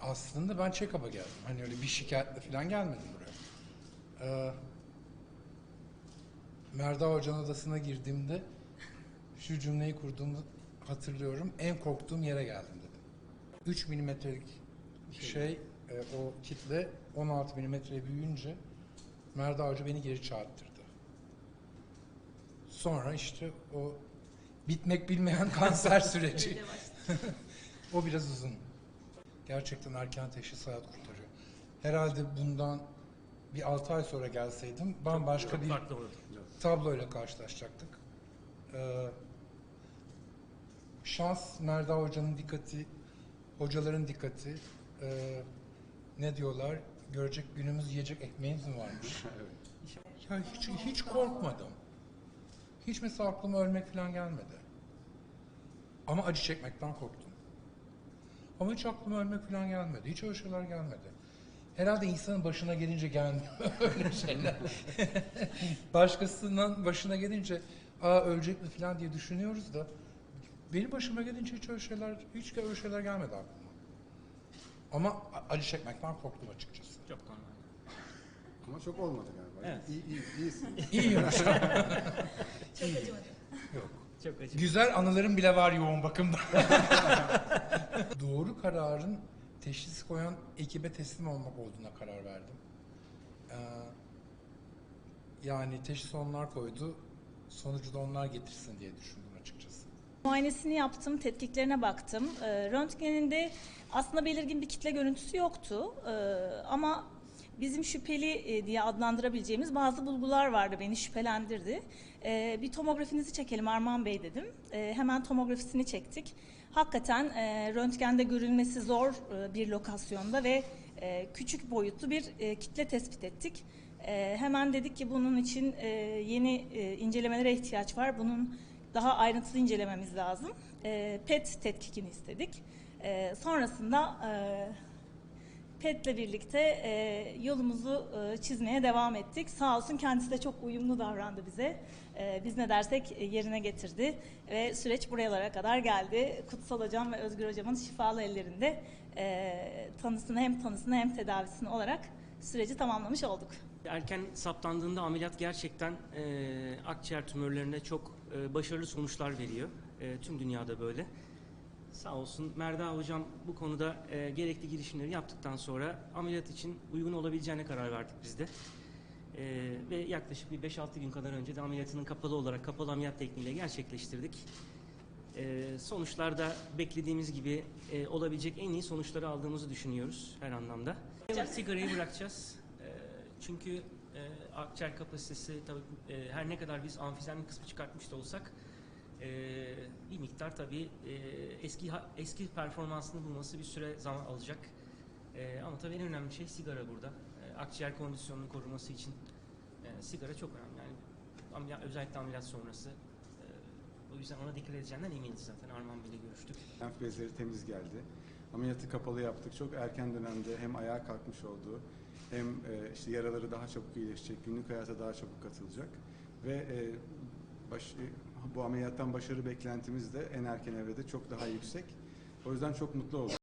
Aslında ben check-up'a geldim. Hani öyle bir şikayetle falan gelmedim buraya. Ee, Merda Hoca'nın odasına girdiğimde şu cümleyi kurduğumu hatırlıyorum. En korktuğum yere geldim dedim. 3 milimetrelik şey, e, o kitle 16 milimetreye büyüyünce Merda Hoca beni geri çağırttırdı. Sonra işte o bitmek bilmeyen kanser süreci. O biraz uzun. Gerçekten erken teşhis hayat kurtarıyor. Herhalde bundan bir 6 ay sonra gelseydim bambaşka Çok bir farklı olurdu. tabloyla karşılaşacaktık. Ee, şans Merda Hoca'nın dikkati, hocaların dikkati, ee, ne diyorlar, görecek günümüz yiyecek ekmeğimiz mi varmış? Ya hiç, hiç korkmadım. Hiç mesela aklıma ölmek falan gelmedi. Ama acı çekmekten korktum. Ama hiç aklıma ölmek falan gelmedi. Hiç öyle şeyler gelmedi. Herhalde insanın başına gelince gelmiyor öyle şeyler. Başkasının başına gelince aa ölecek mi falan diye düşünüyoruz da benim başıma gelince hiç öyle şeyler hiç öyle şeyler gelmedi aklıma. Ama acı çekmekten korktum açıkçası. Çok normal. Ama çok olmadı galiba. Evet. İyi, iyi, iyisin. İyiymiş. Çok acımadı. Yok. Çok acı. Güzel anılarım bile var yoğun bakımda. Doğru kararın teşhis koyan ekibe teslim olmak olduğuna karar verdim. Ee, yani teşhis onlar koydu, sonucu da onlar getirsin diye düşündüm açıkçası. Muayenesini yaptım, tetkiklerine baktım. E, röntgeninde aslında belirgin bir kitle görüntüsü yoktu. E, ama bizim şüpheli e, diye adlandırabileceğimiz bazı bulgular vardı, beni şüphelendirdi. E, bir tomografinizi çekelim Arman Bey dedim. E, hemen tomografisini çektik. Hakikaten röntgende görülmesi zor bir lokasyonda ve küçük boyutlu bir kitle tespit ettik. Hemen dedik ki bunun için yeni incelemelere ihtiyaç var. Bunun daha ayrıntılı incelememiz lazım. PET tetkikini istedik. Sonrasında PET'le birlikte e, yolumuzu e, çizmeye devam ettik. Sağ olsun kendisi de çok uyumlu davrandı bize. E, biz ne dersek e, yerine getirdi ve süreç buralara kadar geldi. Kutsal Hocam ve Özgür Hocam'ın şifalı ellerinde e, tanısını hem tanısını hem tedavisini olarak süreci tamamlamış olduk. Erken saptandığında ameliyat gerçekten e, akciğer tümörlerinde çok e, başarılı sonuçlar veriyor. E, tüm dünyada böyle. Sağ olsun Merda Hocam bu konuda e, gerekli girişimleri yaptıktan sonra ameliyat için uygun olabileceğine karar verdik biz de. E, ve yaklaşık bir 5-6 gün kadar önce de ameliyatının kapalı olarak kapalı ameliyat tekniğiyle gerçekleştirdik. E, sonuçlarda beklediğimiz gibi e, olabilecek en iyi sonuçları aldığımızı düşünüyoruz her anlamda. Sigarayı bırakacağız. E, çünkü e, akciğer kapasitesi tabii e, her ne kadar biz amfizen kısmı çıkartmış da olsak e, bir miktar tabii e, eski eski performansını bulması bir süre zaman alacak. E, ama tabii en önemli şey sigara burada. E, akciğer kondisyonunu koruması için e, sigara çok önemli. Yani ameliyat, özellikle ameliyat sonrası. E, o yüzden ona dikkat edeceğinden eminiz zaten. Arman Bey'le görüştük. Lenf bezleri temiz geldi. Ameliyatı kapalı yaptık. Çok erken dönemde hem ayağa kalkmış olduğu hem e, işte yaraları daha çabuk iyileşecek, günlük hayata daha çabuk katılacak ve e, baş, bu ameliyattan başarı beklentimiz de en erken evrede çok daha yüksek. O yüzden çok mutlu olduk.